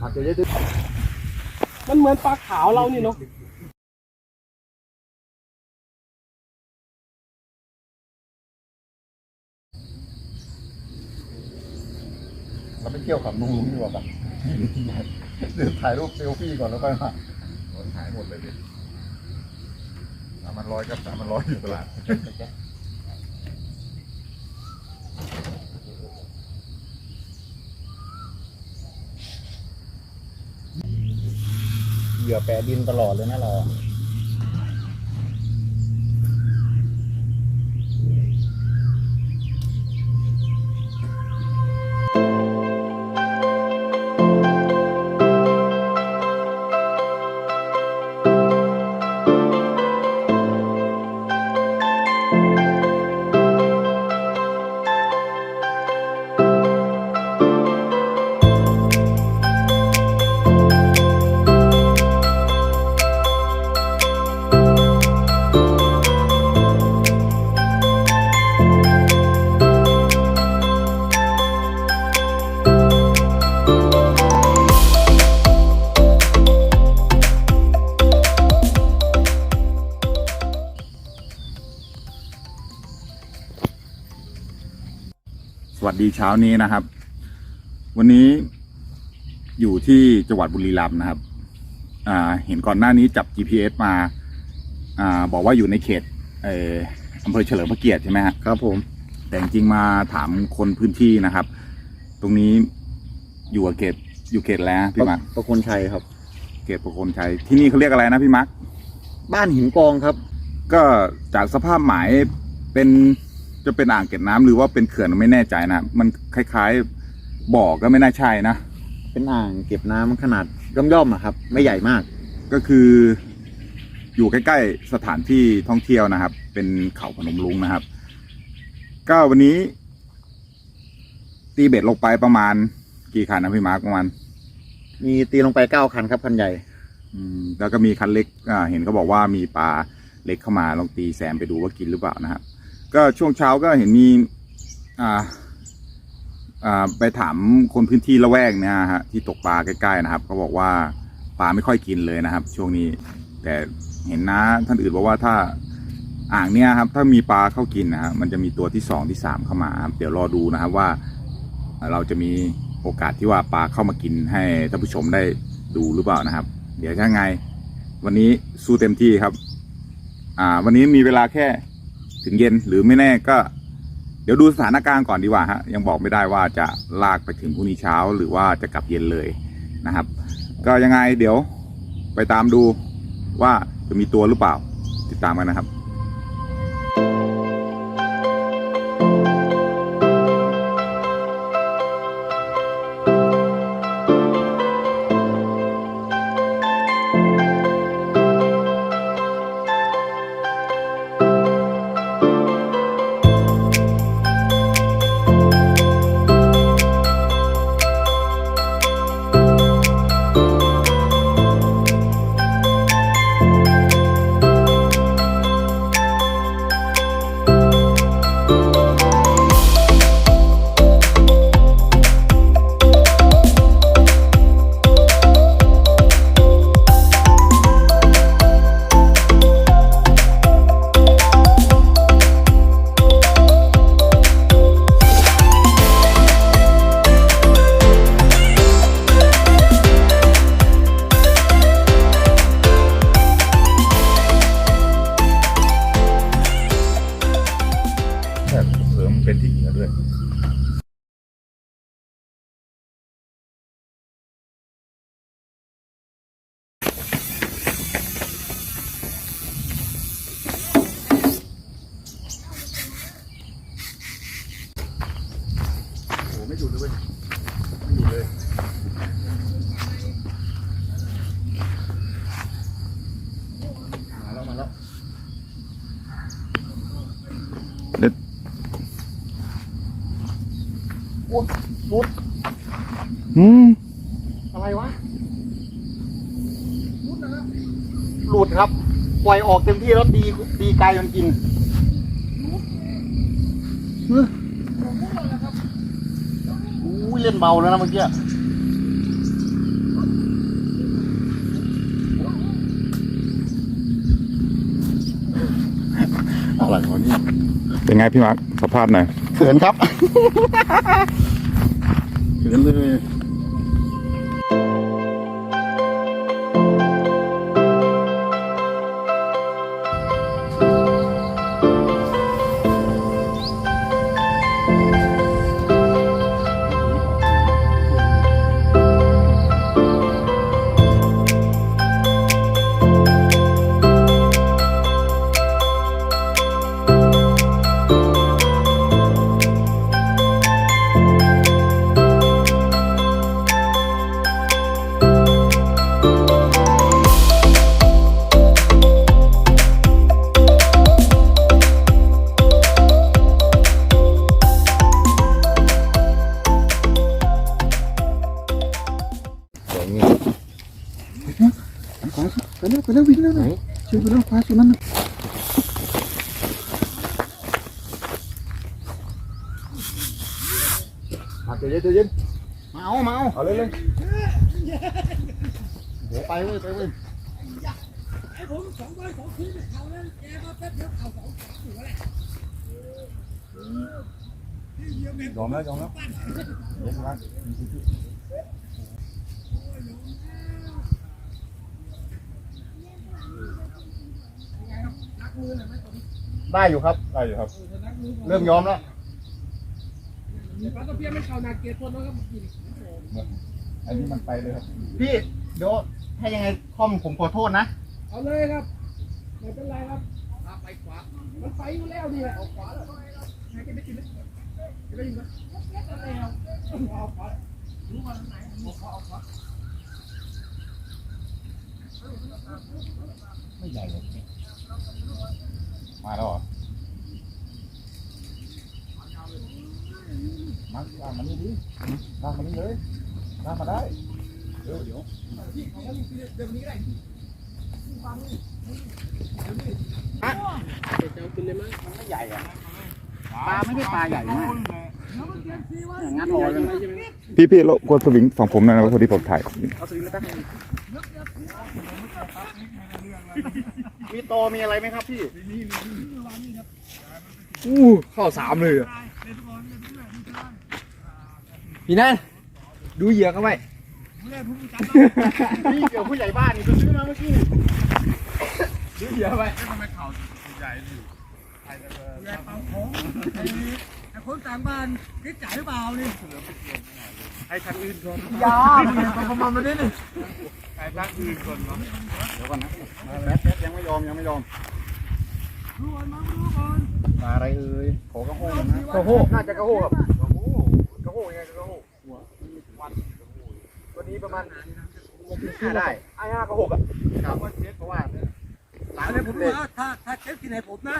ผักจะได้มันเหมือนปลาขาวเรานี่เนาะเราไปเที่ยวกับลุงลุงดีกว่าปะเดินถ่ายรูปเซลฟี่ก่อนแล้วค่อยมาหายหมดเลยดิสามพันร้อยครับสามพันร้อยอยู่ตลาด เหยื่อแปรดินตลอดเลยนะเรา ดีเช้านี้นะครับ วันนี้อยู่ที่จังหวัดบุรีรัมย์นะครับ อ่า เห็นก่อนหน้านี้จับ GPS มา อ่า บอกว่าอยู่ในเขตเอ่ออำเภอเฉลิมพระเกียรติใช่ไหมฮะครับผม แต่จริงๆมาถามคนพื้นที่นะครับ ตรงนี้อยู่กับเขตอยู่เขตแล้วพี่มาร์คประคนชัยครับ เขตประโคนชัยที่นี่เขาเรียกอะไรนะพี่มาร์คบ้านหินกองครับ ก็จากสภาพหมายเป็น จะเป็นอ่างเก็บน้ำหรือว่าเป็นเขื่อนไม่แน่ใจนะมันคล้ายๆบ่อก็ไม่น่าใช่นะเป็นอ่างเก็บน้ำขนาดย่อมๆอะครับ ไม่ใหญ่มาก ก็คืออยู่ใกล้ๆสถานที่ท่องเที่ยวนะครับ เป็นเขาพนมลุงนะครับ ก็วันนี้ ตีเบ็ดลงไปประมาณกี่คันนะพี่มาร์คประมาณมีตีลงไปเก้าคันครับคันใหญ่ อืม แล้วก็มีคันเล็ก อ่า เห็นเขาบอกว่ามีปลาเล็กเข้ามาลองตีแซมไปดูว่ากินหรือเปล่านะครับ ก็ช่วงเช้าก็เห็นมีอ่าอ่าไปถามคนพื้นที่ละแวกเนี่ยฮะที่ตกปลาใกล้ๆนะครับเขาบอกว่าปลาไม่ค่อยกินเลยนะครับ ช่วงนี้ แต่เห็นนะท่านอื่นบอกว่าถ้าอ่างเนี่ยครับ ถ้ามีปลาเข้ากินนะครับมันจะมีตัวที่สองที่สามเข้ามาครับเดี๋ยวรอดูนะครับว่า เราจะมีโอกาสที่ว่าปลาเข้ามากินให้ท่านผู้ชมได้ดูหรือเปล่านะครับ เดี๋ยวถ้าไง วันนี้สู้เต็มที่ครับ อ่า วันนี้มีเวลาแค่ ถึงเย็นหรือไม่แน่ก็ เดี๋ยวดูสถานการณ์ก่อนดีกว่าฮะยังบอกไม่ได้ว่าจะลากไปถึงพรุ่งนี้เช้าหรือว่าจะกลับเย็นเลยนะครับ ก็ยังไงเดี๋ยวไปตามดูว่าจะมีตัวหรือเปล่าติดตามกันนะครับ ไม่หยุดเลยเว้ยไม่หยุดเลยมาแล้วมาแล้วเด็ดโอ้หลุดอืมอะไรวะหลุดครับ ปล่อยออกเต็มที่แล้วดีดีไกลมันกิน เฮ้ยอุ้ยเล่นเบาแล้วนะเมื่อกี้อะไรวะเนี่ยเป็นไงพี่มาร์คสัมภาษณ์หน่อยเขินครับ เขินเลย เดี๋ยวเย็นเดี๋ยวเย็นมาเอามาเอาเอาเลยเลยเดี๋ยวไปเว้ยไปเว้ยยอมแล้วยอมแล้วได้อยู่ครับ ได้อยู่ครับ เริ่มยอมแล้ว ปลาตะเพียนไม่เข้านาเกตตัวนะครับกินอันนี้มันไปเลยครับ พี่เดี๋ยวถ้ายังไงคอมผมขอโทษนะ เอาเลยครับ ไม่เป็นไรครับไปขวา มันไปอยู่แล้วนี่แหละเอาขวาแล้วไหนก็ไม่กินเลยจะไปยิงกันแล้วเอาขวารู้ว่าทางไหนเอาขวาเอาขวาไม่ใหญ่เลยมาแล้วเหรอ มาลากมันนี่ดิลากมันนี่เลยลากมาได้เดี๋ยวเดี๋ยวพี่เขาก็ยิงเดี๋ยวนี้ได้ฟังนี่เดี๋ยวกินเลยมั้ยมันไม่ใหญ่อะปลาไม่ได้ปลาใหญ่มากอย่างนั้นพอแล้วนะพี่พี่เรากดสวิงฝั่งผมหน่อยนะพอดีผมถ่ายเอาสวิงมาตั้งมีโตมีอะไรไหมครับพี่อู้เข้าสามเลยอะ พี่นั่นดูเหยื่อเข้าไว้พี่เกี่ยวผู้ใหญ่บ้านนี่ไปซื้อมาเมื่อกี้นี่ดูเหยื่อเข้าไว้คนต่างบ้านคิดจ่ายหรือเปล่านี่ให้ทางอื่นก่อนยาประมาณนี้นี่ให้ทางอื่นก่อนเนาะเดี๋ยวก่อนนะแป๊บแป๊บยังไม่ยอมยังไม่ยอมรู้ก่อนมารู้ก่อนปลาอะไรเอ่ยขอกระโห้นะโอ้โหน่าจะกระโห้ครับกระโห้กระโห้ยังไงกระโห้หัววันตั วนี้ประมาณห้าได้ไอ้ห้ากระหกอะครับเพราะว่าหลานอันเนี่นี้ยผผมมเลยว่าถ้าถ้าเชฟกินให้ผมนะ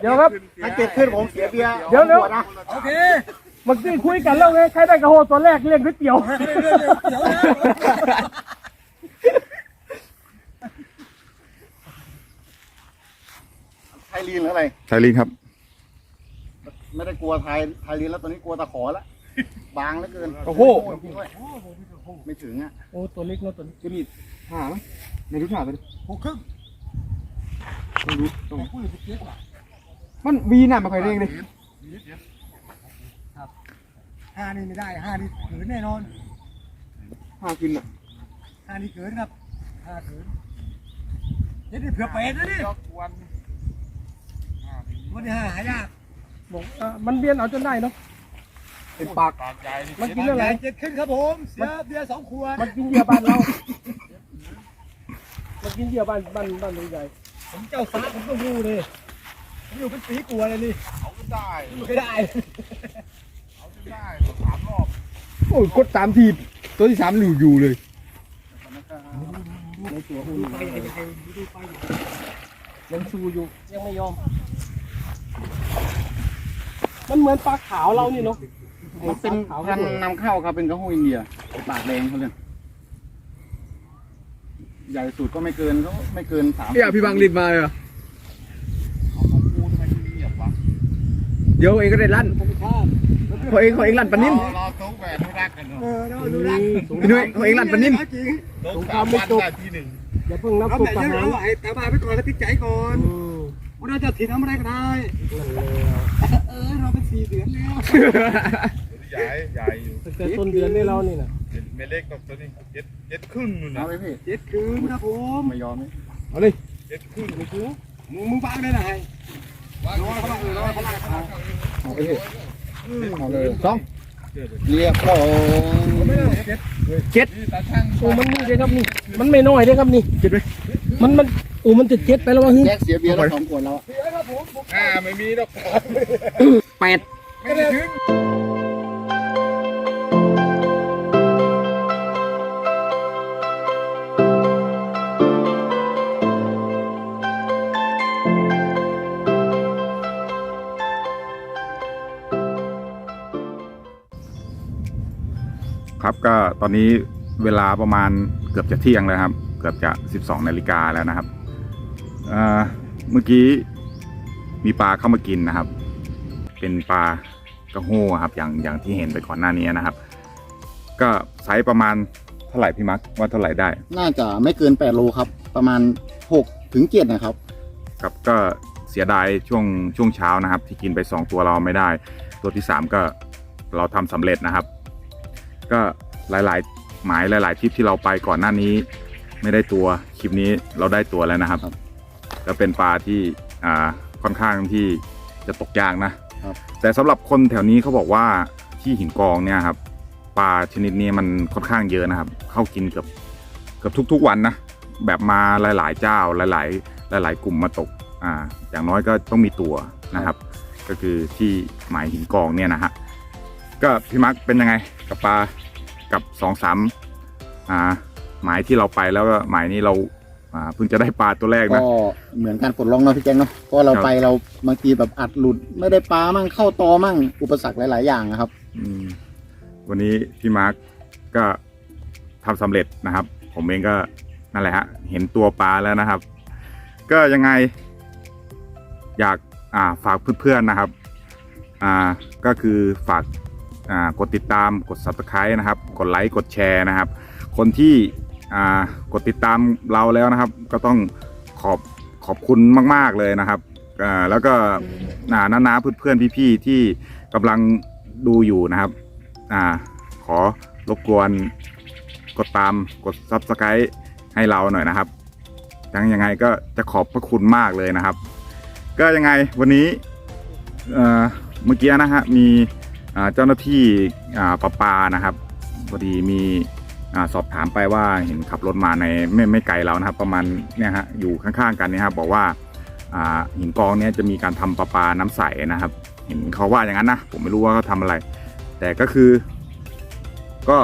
เดี๋ยวครับถ้าเกิดขึ้นผมเสียเบียร์เดี๋ยวเดี๋ยวขนะโอเคเมื่อกี้คุยกันแล้วไงใครได้กระโหตัวแรกเรียกก๋วยเตี๋ยวเดี๋ยวนะไทยลีนหรืออะไรใช่ลิงครับ ไม่ได้กลัวไทยไทยลีนแล้วตอนนี้กลัวตะขอแล้ว บางเหลือเกินโอ้โหจริงด้วยไม่ถึงอะโอ้ตัวเล็กเนาะตัวนี้ตัวนี้หาไหมในรูปหาไปดิหกครึ่งต้องดูต้องพูดถึงเจ็ดว่ะมันวีน่ะมาค่อยเร่งดิห้านี่ไม่ได้ห้านี่เขินแน่นอนหากินอะห้านี่เขินครับห้าเขินเดี๋ยวนี่เผื่อเป็ดนะนี่วันนี้ห้าหายากบอกมันเบียนเอาจนได้เนาะ เป็นปากมันกินอะไรเจ็ดขึ้นครับผมเสียเบียร์สองขวดมันกินเหยื่อบ้านเรา มันกินเหยื่อบ้านบ้านบ้านลุงใหญ่ผมเจ้าฟ้าผมต้องรู้เลยผมอยู่เป็นปีกลัวเลยนี่เขาก็ได้ไม่ได้เขาก็ได้สามรอบโอ้ยกดสามทีตัวที่สามอยู่อยู่เลยดูไปใหญ่ใหญ่ดูไปใหญ่ยังชูอยู่ยังไม่ยอม มันเหมือนปลาขาวเรานี่เนาะมัน เป็นพันธุ์นำเข้าครับเป็นกระโห้อินเดียปากแดงเขาเลยใหญ่สุดก็ไม่เกินก็ไม่เกินสามเนี่ยพี่บังรีบมาเลยเหรอเอามาพูดทำไมถึงเงียบวะเดี๋ยวเองก็ได้ลั่นผมชอบมันเป็นของเองของเองลั่นปะนิ่มรอตู้แหวนดูรักกันเนาะเออเราดูนะพี่นุ้ยของเองลั่นปะนิ่มจริงตู้สามวันได้ที่หนึ่งอย่าเพิ่งนับเอาตัวแต่ประยังหารเอาไอ้แต่บายไปก่อนแล้วติดใจก่อนอืมว่าเราจะถิ่นทำอะไรก็ได้นั่นแล้วเออเราเป็นสี่เดือนแล้ว ใหญ่ใหญ่อยู่ตั้งแต่ต้นเดือนนี่เรานี่นะเมเล็กกับตัวนี้เจ็ดเจ็ดครึ่งนู่นนะเอาไปพี่เจ็ดคืนครับผมไม่ยอมเอาเลยเจ็ดครึ่งมึงมึงบ้างได้ไหนร้อยเขาบ้างเออร้อยเขาบ้างเขาเอาไปพี่เอาเลยสองเรียกของนี่ตาช่างโอ้มันนี่เลยครับนี่ มันไม่น้อยเลยครับนี่เจ็ดไหมมันมันโอ้มันจะเจ็ดไปแล้ววะฮึแยกเสียเบียร์แล้วสองขวดแล้วอ่าไม่มีดอกแปดไม่ได้ถึง ก็ตอนนี้เวลาประมาณเกือบจะเที่ยงแล้วครับ เกือบจะ 12นาฬิกาแล้วนะครับเอ่อเมื่อกี้มีปลาเข้ามากินนะครับ เป็นปลากระโห้ครับ อย่างอย่างที่เห็นไปก่อนหน้านี้นะครับ ก็ไซส์ประมาณเท่าไหร่พี่มักว่าเท่าไหร่ได้ น่าจะไม่เกินแปดโลครับ ประมาณหกถึงเจ็ดนะครับครับก็เสียดายช่วงช่วงเช้านะครับ ที่กินไป 2 ตัวเราไม่ได้ ตัวที่ 3 ก็เราทำสำเร็จนะครับ ก็หลาย ๆ หมายหลาย ๆทริปที่เราไปก่อนหน้านี้ ไม่ได้ตัวคลิปนี้เราได้ตัวแล้วนะครับครับก็เป็นปลาที่อ่าค่อนข้างที่จะตกยากนะครับแต่สำหรับคนแถวนี้เขาบอกว่าที่หินกองเนี่ยครับปลาชนิดนี้มันค่อนข้างเยอะนะครับ เข้ากินเกือบเกือบทุก ๆ วันนะแบบมาหลาย ๆ เจ้าหลาย ๆ หลาย ๆ กลุ่มมาตกอ่าอย่างน้อยก็ต้องมีตัวนะครับ ก็คือที่หมายหินกองเนี่ยนะฮะก็พี่มักเป็นยังไงกับปลา กับสองสามอ่าหมายที่เราไปแล้วก็หมายนี้เราอ่าเพิ่งจะได้ปลาตัวแรกก็นะเหมือนการปลดล็อกเนาะพี่แจ้งเนาะเพราะเราครับไปเราบางทีแบบอัดหลุด ไม่ได้ปลามั่งเข้าตอมั่งอุปสรรคหลาย ๆ อย่างนะครับอืมวันนี้พี่มาร์กก็ทำสำเร็จนะครับ ผมเองก็นั่นแหละฮะเห็นตัวปลาแล้วนะครับ ก็ยังไง อยากอ่าฝากเพื่อนๆนะครับ อ่าก็คือฝากอ่า กดติดตามกด subscribe นะครับ กดไลค์กดแชร์นะครับ คนที่กดติดตามเราแล้วนะครับ ก็ต้องขอบขอบคุณมาก ๆ เลยนะครับแล้วก็น้าๆเพื่อนๆพี่ๆที่กำลังดูอยู่นะครับอขอรบกวนกดตามกด subscribe ให้เราหน่อยนะครับยังยังไงก็จะขอบพระคุณมากเลยนะครับ ก็ยังไงวันนี้เมื่อกี้นะฮะมี เจ้าหน้าที่อ่าประปานะครับพอดีมีอาสอบถามไปว่าเห็นขับรถมาในไม่ไม่ไกลเรานะครับ ประมาณเนี่ยฮะอยู่ข้างๆกันเนี่ยครับบอกว่าอ่าหินกองเนี่ยจะมีการทำประปาน้ำใสนะครับ เห็นเขาว่าอย่างนั้นนะผมไม่รู้ว่าเขาทำอะไร แต่ก็คือ ก็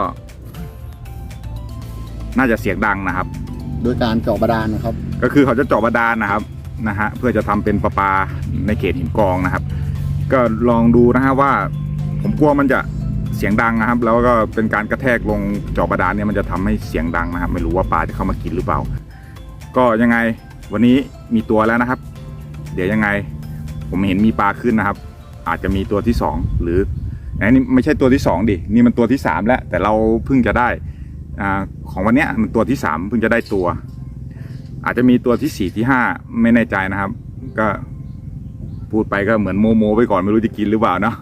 น่าจะเสียงดังนะครับ โดยการเจาะบาดาลนะครับ ก็คือเขาจะเจาะบาดาลนะครับนะฮะเพื่อจะทำเป็นประปาในเขตหินกองนะครับ ก็ลองดูนะฮะว่า ผมกลัวมันจะเสียงดังนะครับ แล้วก็เป็นการกระแทกลงจาะบาดาลเนี่ยมันจะทำให้เสียงดังนะครับ ไม่รู้ว่าปลาจะเข้ามากินหรือเปล่า ก็ยังไงวันนี้มีตัวแล้วนะครับ เดี๋ยวยังไงผมเห็นมีปลาขึ้นนะครับ อาจจะมีตัวที่สองหรืออันนี้ไม่ใช่ตัวที่สองดิ นี่มันตัวที่สามแล้ว แต่เราเพิ่งจะได้อาของวันเนี้ยมันตัวที่สามเพิ่งจะได้ตัว อาจจะมีตัวที่สี่ที่ห้าไม่แน่ใจนะครับ ก็พูดไปก็เหมือนโมโมไปก่อนไม่รู้จะกินหรือเปล่าเนาะ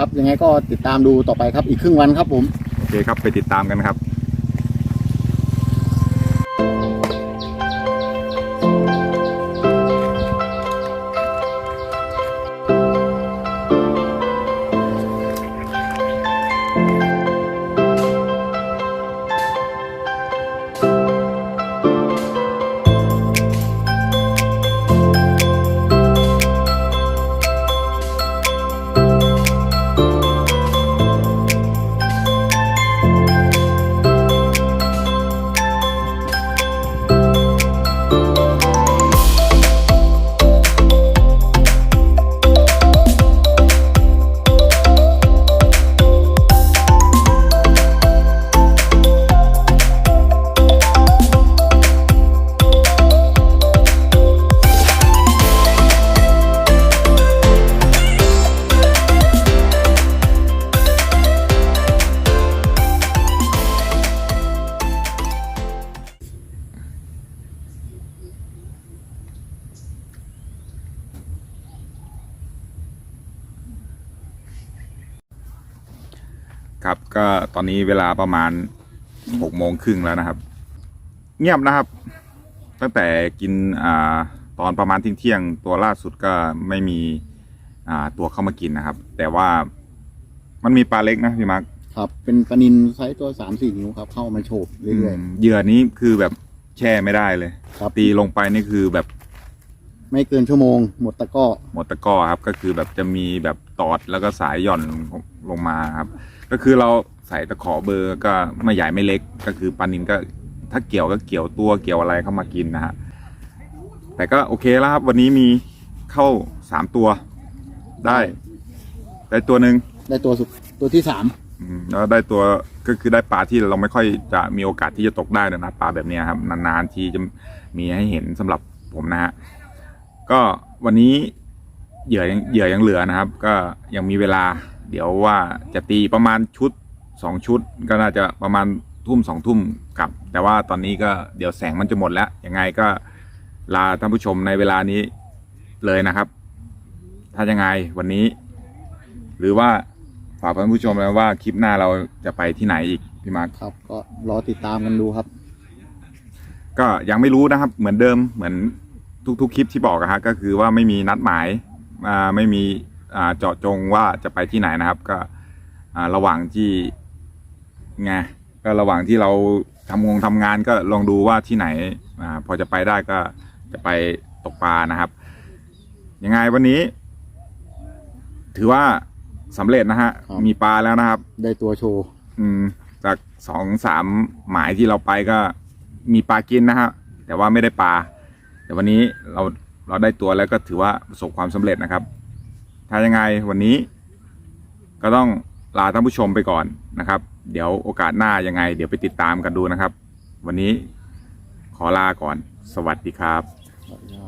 ครับยังไงก็ติดตามดูต่อไปครับอีกครึ่งวันครับผม โอเคครับไปติดตามกันครับ ครับ ก็ตอนนี้เวลาประมาณหกโมงครึ่งแล้วนะครับ เงียบนะครับ ตั้งแต่กินอ่าตอนประมาณทิ้งเที่ยงๆตัวล่าสุดก็ไม่มีอ่าตัวเข้ามากินนะครับ แต่ว่ามันมีปลาเล็กนะพี่มาร์คครับ เป็นปลานินไซส์ตัวสามสี่นิ้วครับ เข้ามาโฉบเรื่อยอืมเหยื่อนี้คือแบบแช่ไม่ได้เลย ๆครับ ตีลงไปนี่คือแบบ ไม่เกินชั่วโมง หมดตะกร้อ หมดตะกร้อครับ ก็คือแบบจะมีแบบตอดแล้วก็สายหย่อนลงมาครับ ก็คือเราใส่ตะขอเบอร์ก็ไม่ใหญ่ไม่เล็ก ก็คือปลานินก็ถ้าเกี่ยวก็เกี่ยวตัวเกี่ยวอะไรเข้ามากินนะฮะแต่ก็โอเคแล้วครับ วันนี้มีเข้าสามตัวได้ ได้ตัวหนึ่งได้ตัวสุดตัวที่สามอืมแล้วได้ตัวก็คือได้ปลาที่เราไม่ค่อยจะมีโอกาสที่จะตกได้นะนะปลาแบบเนี้ยครับ นานๆทีจะมีให้เห็นสำหรับผมนะฮะ ก็วันนี้เหยื่อยังเหยื่อยังเหลือนะครับ ก็ยังมีเวลา เดี๋ยวว่าจะตีประมาณชุดสองชุด ก็น่าจะประมาณทุ่มสองทุ่มกลับ แต่ว่าตอนนี้ก็เดี๋ยวแสงมันจะหมดแล้ว ยังไงก็ลาท่านผู้ชมในเวลานี้เลยนะครับ ถ้ายังไงวันนี้ หรือว่าฝากท่านผู้ชมนะว่าคลิปหน้าเราจะไปที่ไหนอีกพี่มาร์คครับ ก็รอติดตามกันดูครับ ก็ยังไม่รู้นะครับ เหมือนเดิมเหมือน ทุกๆคลิปที่บอกอะฮะก็คือว่าไม่มีนัดหมายอ่าไม่มีอ่าเจาะจงว่าจะไปที่ไหนนะครับ ก็อ่าระหว่างที่ไงก็ระหว่างที่เราทำงงทำงานก็ลองดูว่าที่ไหนอาพอจะไปได้ก็จะไปตกปลานะครับ ยังไงวันนี้ ถือว่าสำเร็จนะฮะ ครับ มีปลาแล้วนะครับ ได้ตัวโชว์อืมจากสองสามหมายที่เราไปก็มีปลากินนะฮะแต่ว่าไม่ได้ปลา แต่วันนี้เราเราได้ตัวแล้วก็ถือว่าประสบความสำเร็จนะครับ ถ้ายังไงวันนี้ ก็ต้องลาท่านผู้ชมไปก่อนนะครับ เดี๋ยวโอกาสหน้ายังไง เดี๋ยวไปติดตามกันดูนะครับ วันนี้ขอลาก่อน สวัสดีครับครับ